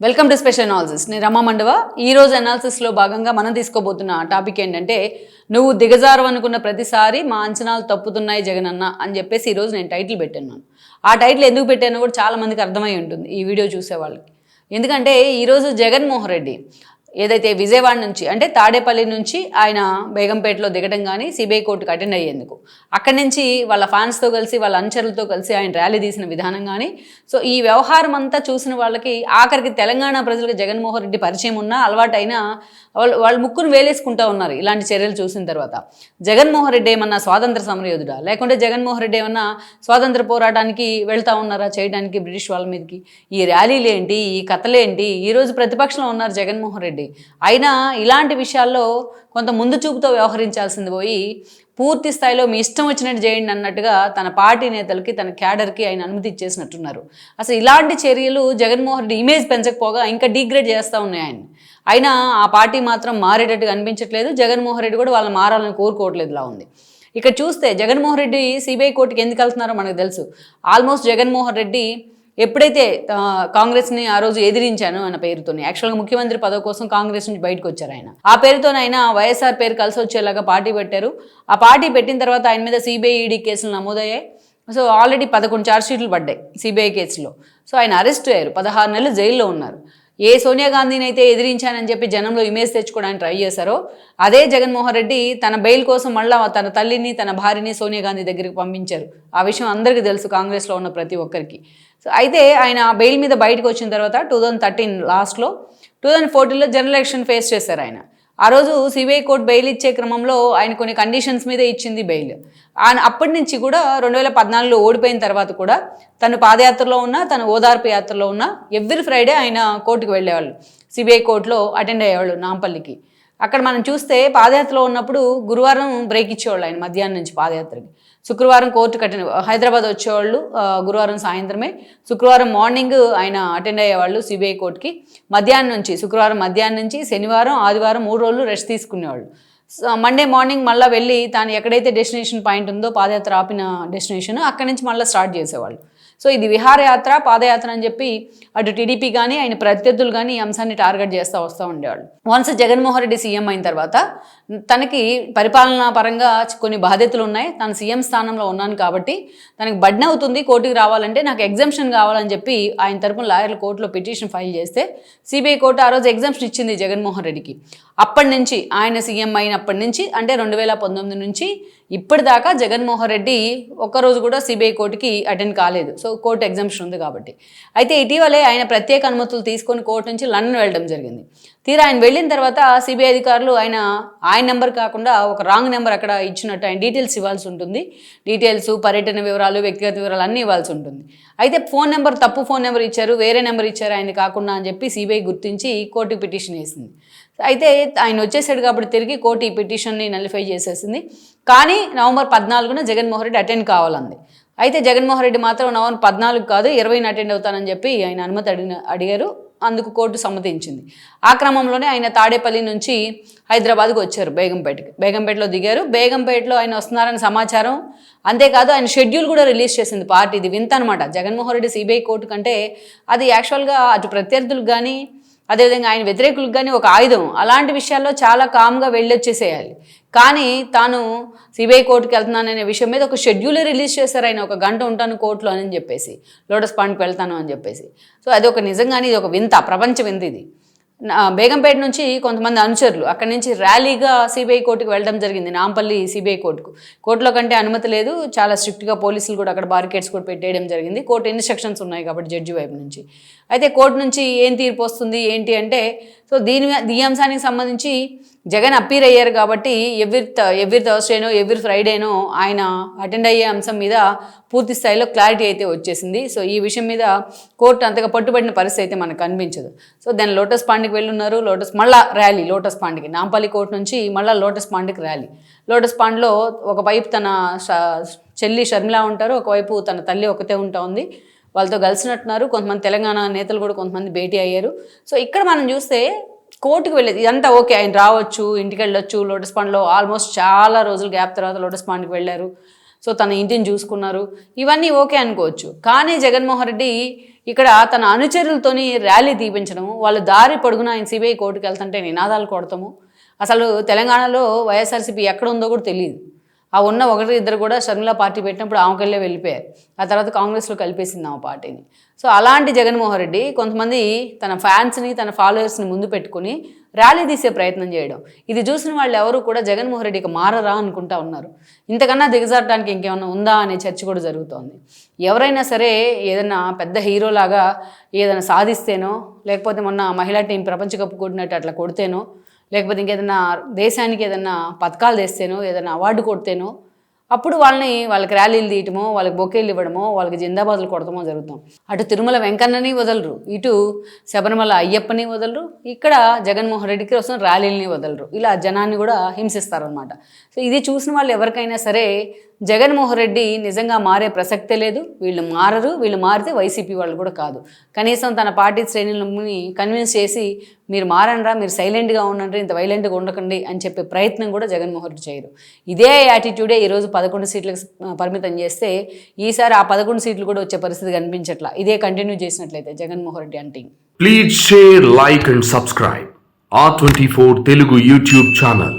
Welcome to special analysis నేను రమా మండవ. ఈ రోజు అనాలిసిస్లో భాగంగా మనం తీసుకోబోతున్న టాపిక్ ఏంటంటే నువ్వు దిగజారు అనుకున్న ప్రతిసారి మా అంచనాలు తప్పుతున్నాయి జగనన్న అని చెప్పేసి ఈరోజు నేను టైటిల్ పెట్టాను. ఆ టైటిల్ ఎందుకు పెట్టానో కూడా చాలామందికి అర్థమై ఉంటుంది ఈ వీడియో చూసే వాళ్ళకి ఎందుకంటే ఈరోజు జగన్మోహన్ రెడ్డి ఏదైతే విజయవాడ నుంచి అంటే తాడేపల్లి నుంచి ఆయన బేగంపేటలో దిగడం కానీ సిబిఐ కోర్టుకు అటెండ్ అయ్యేందుకు. అక్కడి నుంచి వాళ్ళ ఫ్యాన్స్తో కలిసి వాళ్ళ అనుచరులతో కలిసి ఆయన ర్యాలీ తీసిన విధానం కానీ సో ఈ వ్యవహారం అంతా చూసిన వాళ్ళకి ఆఖరికి తెలంగాణ ప్రజలకు జగన్మోహన్ రెడ్డి పరిచయం ఉన్నా అలవాటైనా వాళ్ళు వాళ్ళు ముక్కును వేలేసుకుంటా ఉన్నారు ఇలాంటి చర్యలు చూసిన తర్వాత. జగన్మోహన్ రెడ్డి ఏమన్నా స్వాతంత్ర సమరయోధుడా లేకుంటే జగన్మోహన్ రెడ్డి ఏమన్నా స్వాతంత్ర పోరాటానికి వెళ్తా ఉన్నారా చేయడానికి బ్రిటిష్ వాళ్ళ మీదకి? ఈ ర్యాలీలు ఏంటి ఈ కథలేంటి? ఈరోజు ప్రతిపక్షంలో ఉన్నారు జగన్మోహన్ రెడ్డి. అయినా ఇలాంటి విషయాల్లో కొంత ముందు చూపుతో వ్యవహరించాల్సింది పోయి పూర్తి స్థాయిలో మీ ఇష్టం వచ్చినట్టు చేయండి అన్నట్టుగా తన పార్టీ నేతలకి తన క్యాడర్కి ఆయన అనుమతి ఇచ్చేసినట్టున్నారు. అసలు ఇలాంటి చర్యలు జగన్మోహన్ రెడ్డి ఇమేజ్ పెంచకపోగా ఇంకా డిగ్రేడ్ చేస్తూ ఉన్నాయి ఆయన అయినా ఆ పార్టీ మాత్రం మారేటట్టుగా అనిపించట్లేదు. జగన్మోహన్ రెడ్డి కూడా వాళ్ళని మారాలని కోరుకోవట్లేదులా ఉంది. ఇక్కడ చూస్తే జగన్మోహన్ రెడ్డి సిబిఐ కోర్టుకి ఎందుకు వెళ్తున్నారో మనకు తెలుసు. ఆల్మోస్ట్ జగన్మోహన్ రెడ్డి ఎప్పుడైతే కాంగ్రెస్ని ఆ రోజు ఎదిరించాను అన్న పేరుతోని యాక్చువల్గా ముఖ్యమంత్రి పదవి కోసం కాంగ్రెస్ నుంచి బయటకు వచ్చారు ఆయన. ఆ పేరుతోనైనా ఆయన వైఎస్ఆర్ పేరు కలిసి వచ్చేలాగా పార్టీ పెట్టారు. ఆ పార్టీ పెట్టిన తర్వాత ఆయన మీద సిబిఐ ఈడీ కేసులు నమోదయ్యాయి. సో ఆల్రెడీ పదకొండు ఛార్జ్షీట్లు పడ్డాయి సిబిఐ కేసులో. సో ఆయన అరెస్ట్ అయ్యారు. పదహారు నెలలు జైల్లో ఉన్నారు. ఏ సోనియా గాంధీని అయితే ఎదిరించానని చెప్పి జనంలో ఇమేజ్ తెచ్చుకోవడానికి ట్రై చేశారో అదే జగన్మోహన్ రెడ్డి తన బెయిల్ కోసం మళ్ళా తన తల్లిని తన భార్యని సోనియా గాంధీ దగ్గరికి పంపించారు. ఆ విషయం అందరికీ తెలుసు కాంగ్రెస్లో ఉన్న ప్రతి ఒక్కరికి. సో అయితే ఆయన బెయిల్ మీద బయటకు వచ్చిన తర్వాత టూ థౌజండ్ థర్టీన్ లాస్ట్లో టూ థౌజండ్ ఫోర్టీన్లో జనరల్ ఎలక్షన్ ఫేస్ చేశారు ఆయన. ఆ రోజు సిబిఐ కోర్టు బెయిల్ ఇచ్చే క్రమంలో ఆయన కొన్ని కండిషన్స్ మీద ఇచ్చింది బెయిల్. ఆయన అప్పటి నుంచి కూడా రెండు వేల పద్నాలుగులో ఓడిపోయిన తర్వాత కూడా తను పాదయాత్రలో ఉన్న తన ఓదార్పు యాత్రలో ఉన్న ఎవ్రీ ఫ్రైడే ఆయన కోర్టుకు వెళ్ళేవాళ్ళు. సిబిఐ కోర్టులో అటెండ్ అయ్యేవాళ్ళు నాంపల్లికి. అక్కడ మనం చూస్తే పాదయాత్రలో ఉన్నప్పుడు గురువారం బ్రేక్ ఇచ్చేవాళ్ళు ఆయన మధ్యాహ్నం నుంచి పాదయాత్రకి. శుక్రవారం కోర్టు కట్టిన హైదరాబాద్ వచ్చేవాళ్ళు గురువారం సాయంత్రమే. శుక్రవారం మార్నింగ్ ఆయన అటెండ్ అయ్యేవాళ్ళు సిబిఐ కోర్టుకి. మధ్యాహ్నం నుంచి శుక్రవారం మధ్యాహ్నం నుంచి శనివారం ఆదివారం మూడు రోజులు రెస్ట్ తీసుకునేవాళ్ళు. మండే మార్నింగ్ మళ్ళీ వెళ్ళి తాను ఎక్కడైతే డెస్టినేషన్ పాయింట్ ఉందో పాదయాత్ర ఆపిన డెస్టినేషన్ అక్కడి నుంచి మళ్ళీ స్టార్ట్ చేసేవాళ్ళు. సో ఇది విహారయాత్ర పాదయాత్ర అని చెప్పి అటు టీడీపీ కానీ ఆయన ప్రత్యర్థులు కానీ ఈ అంశాన్ని టార్గెట్ చేస్తూ వస్తూ ఉండేవాళ్ళు. వన్స్ జగన్మోహన్ రెడ్డి సీఎం అయిన తర్వాత తనకి పరిపాలనా పరంగా కొన్ని బాధ్యతలు ఉన్నాయి. తను సీఎం స్థానంలో ఉన్నాను కాబట్టి తనకి బడ్న అవుతుంది కోర్టుకి రావాలంటే నాకు ఎగ్జామ్షన్ కావాలని చెప్పి ఆయన తరపున లాయర్లు కోర్టులో పిటిషన్ ఫైల్ చేస్తే సిబిఐ కోర్టు ఆ రోజు ఎగ్జామ్షన్ ఇచ్చింది జగన్మోహన్ రెడ్డికి. అప్పటి నుంచి ఆయన సీఎం అయినప్పటి నుంచి అంటే రెండు వేల పంతొమ్మిది నుంచి ఇప్పటిదాకా జగన్మోహన్ రెడ్డి ఒక్కరోజు కూడా సిబిఐ కోర్టుకి అటెండ్ కాలేదు. సో కోర్టు ఎగ్జామ్షన్ ఉంది కాబట్టి. అయితే ఇటీవలే ఆయన ప్రత్యేక అనుమతులు తీసుకొని కోర్టు నుంచి లండన్ వెళ్ళడం జరిగింది. తీరా ఆయన వెళ్ళిన తర్వాత సిబిఐ అధికారులు ఆయన ఆయన నెంబర్ కాకుండా ఒక రాంగ్ నెంబర్ అక్కడ ఇచ్చినట్టు ఆయన డీటెయిల్స్ ఇవ్వాల్సి ఉంటుంది. డీటెయిల్స్ పర్యటన వివరాలు వ్యక్తిగత వివరాలు అన్నీ ఇవ్వాల్సి ఉంటుంది. అయితే ఫోన్ నెంబర్ తప్పు ఫోన్ నెంబర్ ఇచ్చారు వేరే నెంబర్ ఇచ్చారు ఆయన కాకుండా అని చెప్పి సిబిఐ గుర్తించి కోర్టుకి పిటిషన్ వేసింది. అయితే ఆయన వచ్చేసాడు కాబట్టి తిరిగి కోర్టు ఈ పిటిషన్ని నలిఫై చేసేసింది. కానీ నవంబర్ పద్నాలుగున జగన్మోహన్ రెడ్డి అటెండ్ కావాలంది. అయితే జగన్మోహన్ రెడ్డి మాత్రం నవంబర్ పద్నాలుగు కాదు ఇరవైని అటెండ్ అవుతానని చెప్పి ఆయన అనుమతి అడిగిన అడిగారు. అందుకు కోర్టు సమ్మతించింది. ఆ క్రమంలోనే ఆయన తాడేపల్లి నుంచి హైదరాబాద్కు వచ్చారు బేగంపేటకి. బేగంపేటలో దిగారు. బేగంపేటలో ఆయన వస్తున్నారని సమాచారం. అంతేకాదు ఆయన షెడ్యూల్ కూడా రిలీజ్ చేసింది పార్టీ ఇది వింత అనమాట జగన్మోహన్ రెడ్డి సిబిఐ కోర్టు కంటే అది యాక్చువల్గా అటు ప్రత్యర్థులకు కానీ అదేవిధంగా ఆయన వ్యతిరేకులకు కానీ ఒక ఆయుధం. అలాంటి విషయాల్లో చాలా కామ్గా వెళ్ళొచ్చేసేయాలి. కానీ తాను సిబిఐ కోర్టుకి వెళ్తున్నాననే విషయం మీద ఒక షెడ్యూల్ రిలీజ్ చేశారు ఆయన. ఒక గంట ఉంటాను కోర్టులో అని చెప్పేసి. లోటస్ పాయింట్కి వెళ్తాను అని చెప్పేసి. సో అది ఒక నిజంగానే ఇది ఒక వింత ప్రపంచ వింత ఇది. బేగంపేట నుంచి కొంతమంది అనుచరులు. అక్కడి నుంచి ర్యాలీగా సిబిఐ కోర్టుకు వెళ్ళడం జరిగింది. నాంపల్లి సిబిఐ కోర్టుకు. కోర్టులో కంటే అనుమతి లేదు. చాలా స్ట్రిక్ట్గా పోలీసులు కూడా అక్కడ బారికేడ్స్ కూడా పెట్టేయడం జరిగింది. కోర్టు ఇన్స్ట్రక్షన్స్ ఉన్నాయి కాబట్టి జడ్జి వైపు నుంచి. అయితే కోర్టు నుంచి ఏం తీర్పు వస్తుంది ఏంటి అంటే సో దీని ఈ అంశానికి సంబంధించి జగన్ అప్పీర్ అయ్యారు కాబట్టి ఎవ్రీ ఎవ్రీ థర్స్డేనో ఎవ్రీ ఫ్రైడేనో ఆయన అటెండ్ అయ్యే అంశం మీద పూర్తి స్థాయిలో క్లారిటీ అయితే వచ్చేసింది. సో ఈ విషయం మీద కోర్టు అంతగా పట్టుబడిన పరిస్థితి అయితే మనకు కనిపించదు. సో దాని లోటస్ పాండ్కి వెళ్ళున్నారు. లోటస్ మళ్ళా ర్యాలీ లోటస్ పాండ్కి నాంపల్లి కోర్టు నుంచి మళ్ళీ లోటస్ పాండ్కి ర్యాలీ లోటస్ పాండ్లో ఒకవైపు తన చెల్లి షర్మిల ఉంటారు. ఒకవైపు తన తల్లి ఒకతే ఉంటా ఉంది. వాళ్ళతో కలిసినట్టున్నారు. కొంతమంది తెలంగాణ నేతలు కూడా కొంతమంది భేటీ అయ్యారు. సో ఇక్కడ మనం చూస్తే కోర్టుకు వెళ్ళేది. ఇదంతా ఓకే ఆయన రావచ్చు ఇంటికి వెళ్ళొచ్చు లోటస్ పాండ్లో ఆల్మోస్ట్ చాలా రోజులు గ్యాప్ తర్వాత లోటస్ పాండ్కి వెళ్ళారు. సో తన ఇంటిని చూసుకున్నారు. ఇవన్నీ ఓకే అనుకోవచ్చు. కానీ జగన్మోహన్ రెడ్డి ఇక్కడ తన అనుచరులతోని ర్యాలీ తీపించడము వాళ్ళ దారి పొడుగున ఆయన సిబిఐ కోర్టుకు వెళ్తుంటే నినాదాలు కొడతాము. అసలు తెలంగాణలో వైఎస్ఆర్సీపీ ఎక్కడ ఉందో కూడా తెలియదు. ఆ ఉన్న ఒకటి ఇద్దరు కూడా షర్మిల పార్టీ పెట్టినప్పుడు ఆమెకెళ్ళే వెళ్ళిపోయారు. ఆ తర్వాత కాంగ్రెస్లో కలిపేసింది ఆమె పార్టీని. సో అలాంటి జగన్మోహన్ రెడ్డి కొంతమంది తన ఫ్యాన్స్ని తన ఫాలోయర్స్ని ముందు పెట్టుకుని ర్యాలీ తీసే ప్రయత్నం చేయడం. ఇది చూసిన వాళ్ళు ఎవరు కూడా జగన్మోహన్ రెడ్డికి మారరా అనుకుంటా ఉన్నారు. ఇంతకన్నా దిగజారడానికి ఇంకేమన్నా ఉందా అనే చర్చ కూడా జరుగుతోంది. ఎవరైనా సరే ఏదైనా పెద్ద హీరోలాగా ఏదైనా సాధిస్తేనో లేకపోతే మొన్న మహిళా టీం ప్రపంచ కప్ కొట్టినట్టు అట్లా కొడితేనో లేకపోతే ఇంకేదైనా దేశానికి ఏదైనా పథకాలు తెస్తేనో ఏదైనా అవార్డు కొడితేనో అప్పుడు వాళ్ళని వాళ్ళకి ర్యాలీలు తీయటమో వాళ్ళకి బొకేలు ఇవ్వడమో వాళ్ళకి జిందాబాదులు కొడతామో జరుగుతాం. అటు తిరుమల వెంకన్నని వదలరు ఇటు శబరిమల అయ్యప్పని వదలరు ఇక్కడ జగన్మోహన్ రెడ్డికి కోసం ర్యాలీలని వదలరు. ఇలా జనాన్ని కూడా హింసిస్తారనమాట సో ఇది చూసిన వాళ్ళు ఎవరికైనా సరే జగన్మోహన్ రెడ్డి నిజంగా మారే ప్రసక్తే లేదు. వీళ్ళు మారరు వీళ్ళు మారితే వైసీపీ వాళ్ళు కూడా కాదు. కనీసం తన పార్టీ శ్రేణులని కన్విన్స్ చేసి మీరు మారండ్రా మీరు సైలెంట్గా ఉండండి ఇంత వైలెంట్గా ఉండకండి అని చెప్పే ప్రయత్నం కూడా జగన్మోహన్ రెడ్డి చేయరు. ఇదే యాటిట్యూడే ఈరోజు పదకొండు సీట్లకు పరిమితం చేస్తే ఈసారి ఆ పదకొండు సీట్లు కూడా వచ్చే పరిస్థితి కనిపించట్లా. ఇదే కంటిన్యూ చేసినట్లయితే జగన్మోహన్ రెడ్డి అంటే please share like and subscribe ఆ twenty four Telugu YouTube channel